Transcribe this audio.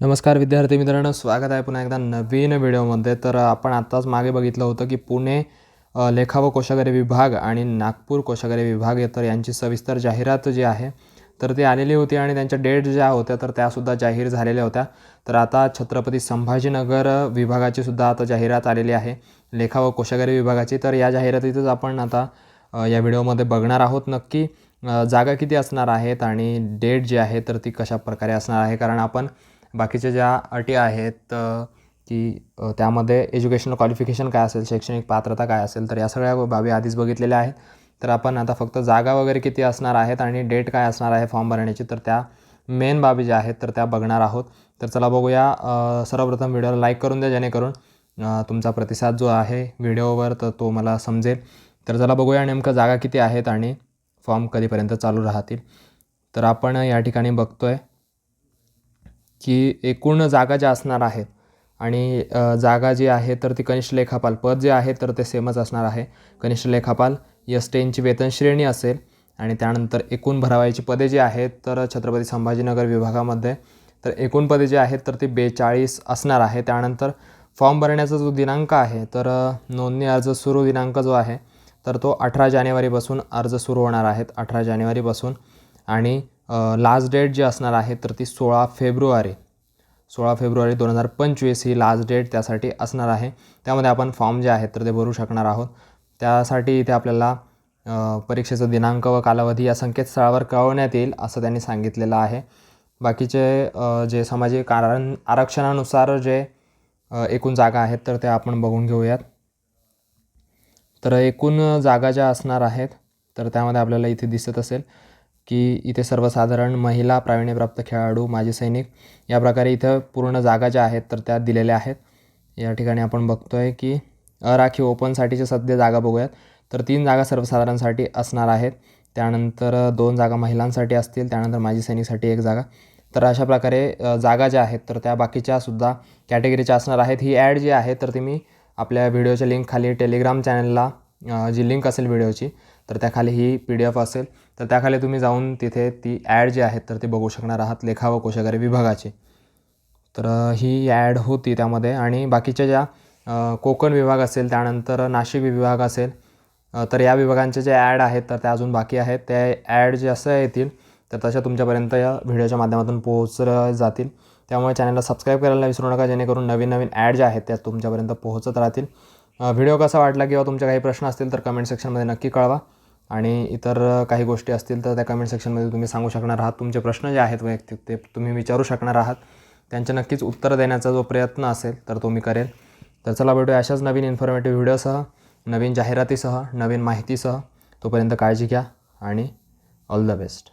नमस्कार विद्यार्थी मित्रांनो स्वागत आहे पुन्हा एकदा नवीन व्हिडिओमध्ये. तर आपण आत्ताच मागे बघितलं होतं की पुणे लेखा व कोशागारी विभाग आणि नागपूर कोशागारी विभाग तर यांची सविस्तर जाहिरात जी आहे तर ती आलेली होती आणि त्यांच्या डेट ज्या होत्या तर त्यासुद्धा जाहीर झालेल्या होत्या. तर आता छत्रपती संभाजीनगर विभागाची सुद्धा आता जाहिरात आलेली आहे लेखा व कोशागारी विभागाची. तर या जाहिरातीतच आपण आता या व्हिडिओमध्ये बघणार आहोत नक्की जागा किती असणार आहेत आणि डेट जी आहे तर ती कशा प्रकारे असणार आहे. कारण आपण बाकीच्या ज्या अटी आहेत की त्यामध्ये एज्युकेशनल क्वालिफिकेशन काय असेल शैक्षणिक पात्रता काय असेल तर या सगळ्या बाबी आधीच बघितलेल्या आहेत. तर आपण आता फक्त जागा वगैरे किती असणार आहेत आणि डेट काय असणार आहे फॉर्म भरण्याची तर त्या मेन बाबी ज्या आहेत तर त्या बघणार आहोत. तर चला बघूया सर्वप्रथम व्हिडिओला लाईक करून द्या जेणेकरून तुमचा प्रतिसाद जो आहे व्हिडिओवर तर तो मला समजेल. तर चला बघूया नेमकं जागा किती आहेत आणि फॉर्म कधीपर्यंत चालू राहतील. तर आपण या ठिकाणी बघतो आहे की एकूण जागा ज्या असणार आहेत आणि जागा जी आहे तर ती कनिष्ठ लेखापाल पद जे आहे तर ते सेमच असणार आहे. कनिष्ठ लेखापाल यस टेनची वेतन श्रेणी असेल आणि त्यानंतर एकूण भरावायची पदे जी आहेत तर छत्रपती संभाजीनगर विभागामध्ये तर एकूण पदे जी आहेत तर ती बेचाळीस असणार आहे. त्यानंतर फॉर्म भरण्याचा जो दिनांक आहे तर नोंदणी अर्ज सुरू दिनांक जो आहे तर तो अठरा जानेवारीपासून अर्ज सुरू होणार आहेत अठरा जानेवारीपासून. आणि लास्ट डेट जी असणार आहे तर ती सोळा फेब्रुवारी. सोळा फेब्रुवारी दोन हजार पंचवीस ही लास्ट डेट त्यासाठी असणार आहे. त्यामध्ये आपण फॉर्म जे आहेत तर ते भरू शकणार आहोत. त्यासाठी इथे आपल्याला परीक्षेचं परीक्षेचा दिनांक व कालावधी या संकेतस्थळावर कळवण्यात येईल असं त्यांनी सांगितलेलं आहे. बाकीचे जे सामाजिक कारण आरक्षणानुसार जे एकूण जागा आहेत तर त्या आपण बघून घेऊयात. तर एकूण जागा ज्या असणार आहेत तर त्यामध्ये आपल्याला इथे दिसत असेल की इथे सर्वसाधारण महिला प्रावीण्यप्राप्त खेळाडू माजी सैनिक या प्रकारे इथं पूर्ण जागा ज्या आहेत तर त्या दिलेल्या आहेत. या ठिकाणी आपण बघतो आहे की अराखीव ओपनसाठीच्या सध्या जागा बघूयात. तर तीन जागा सर्वसाधारणसाठी असणार आहेत. त्यानंतर दोन जागा महिलांसाठी असतील त्यानंतर माजी सैनिकसाठी एक जागा. तर अशा प्रकारे जागा ज्या आहेत तर त्या बाकीच्यासुद्धा कॅटेगरीच्या असणार आहेत. ही ॲड जी आहे तर ती मी आपल्या व्हिडिओच्या लिंक खाली टेलिग्राम चॅनलला जी लिंक असेल व्हिडिओची तर त्याखाली ही पी डी एफ असेल तर त्याखाली तुम्ही जाऊन तिथे ती ॲड जी आहेत तर ती बघू शकणार आहात लेखा व कोशागारी विभागाची. तर ही ॲड होती त्यामध्ये आणि बाकीच्या ज्या कोकण विभाग असेल त्यानंतर नाशिक विभाग असेल तर या विभागांचे जे ॲड आहेत तर त्या अजून बाकी आहेत. त्या ॲड जे असं येतील तर तशा तुमच्यापर्यंत या व्हिडिओच्या माध्यमातून पोहोचल्या जातील. त्यामुळे चॅनलला सबस्क्राईब करायला विसरू नका जेणेकरून नवीन नवीन ॲड ज्या आहेत त्या तुमच्यापर्यंत पोहोचत राहतील. व्हिडिओ कसा वाटला किंवा तुमचे काही प्रश्न असतील तर कमेंट सेक्शनमध्ये नक्की कळवा. आणि इतर काही गोष्टी असतील तर त्या कमेंट सेक्शनमध्ये तुम्ही सांगू शकणार आहात. तुमचे प्रश्न जे आहेत वैयक्तिक ते तुम्ही विचारू शकणार आहात. त्यांचे नक्कीच उत्तर देण्याचा जो प्रयत्न असेल तर तो मी करेल तर चला भेटूया अशाच नवीन इन्फॉर्मेटिव्ह व्हिडिओसह नवीन जाहिरातीसह नवीन माहितीसह. तोपर्यंत काळजी घ्या आणि ऑल द बेस्ट